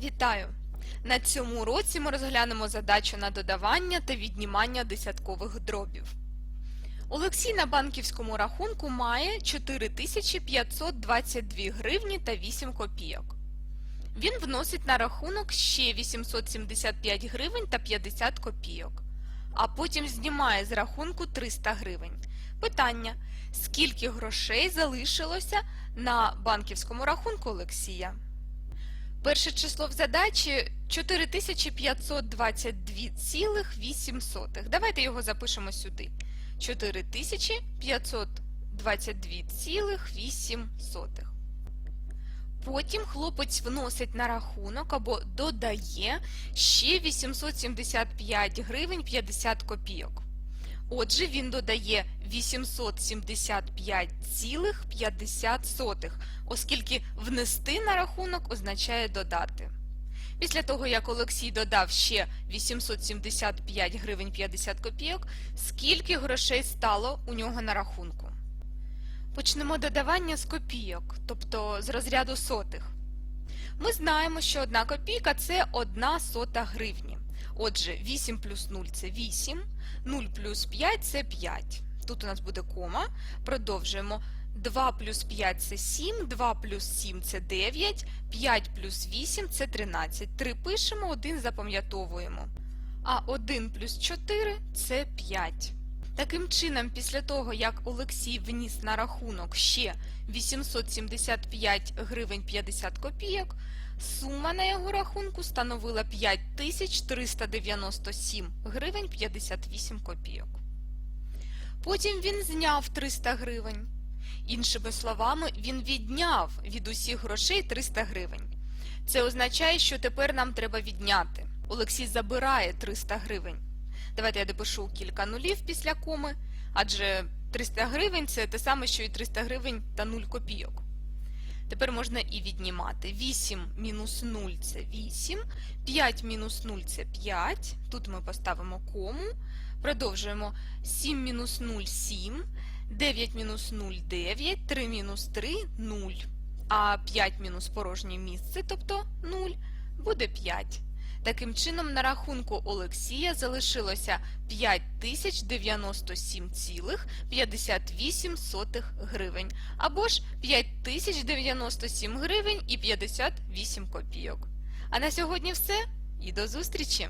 Вітаю! На цьому уроці ми розглянемо задачу на додавання та віднімання десяткових дробів. Олексій на банківському рахунку має 4522 гривні та 8 копійок. Він вносить на рахунок ще 875 гривень та 50 копійок, а потім знімає з рахунку 300 гривень. Питання: скільки грошей залишилося на банківському рахунку Олексія? Перше число в задачі 4522,8. Давайте його запишемо сюди. 4522,8. Потім хлопець вносить на рахунок або додає ще 875 гривень 50 копійок. Отже, він додає 875,50, оскільки внести на рахунок означає додати. Після того, як Олексій додав ще 875 гривень 50 копійок, скільки грошей стало у нього на рахунку? Почнемо додавання з копійок, тобто з розряду сотих. Ми знаємо, що одна копійка це одна сота гривні. Отже, 8 плюс 0 це 8, 0 плюс 5 це 5. Тут у нас буде кома. Продовжуємо. 2 плюс 5 це 7, 2 плюс 7 це 9, 5 плюс 8 це 13. 3 пишемо, 1 запам'ятовуємо. А 1 плюс 4 це 5. Таким чином, після того, як Олексій вніс на рахунок ще 875 гривень 50 копійок, сума на його рахунку становила 5397 гривень 58 копійок. Потім він зняв 300 гривень. Іншими словами, він відняв від усіх грошей 300 гривень. Це означає, що тепер нам треба відняти. Олексій забирає 300 гривень. Давайте я допишу кілька нулів після коми, адже 300 гривень це те саме, що і 300 гривень та 0 копійок. Тепер можна і віднімати. 8 мінус 0 це 8, 5 мінус 0 це 5. Тут ми поставимо кому. Продовжуємо 7 мінус 0 7, 9 мінус 0 9, 3 мінус 3 0. А 5 мінус порожнє місце, тобто 0, буде 5. Таким чином, на рахунку Олексія залишилося 5097,58 гривень, або ж 5097 гривень і 58 копійок. А на сьогодні все і до зустрічі!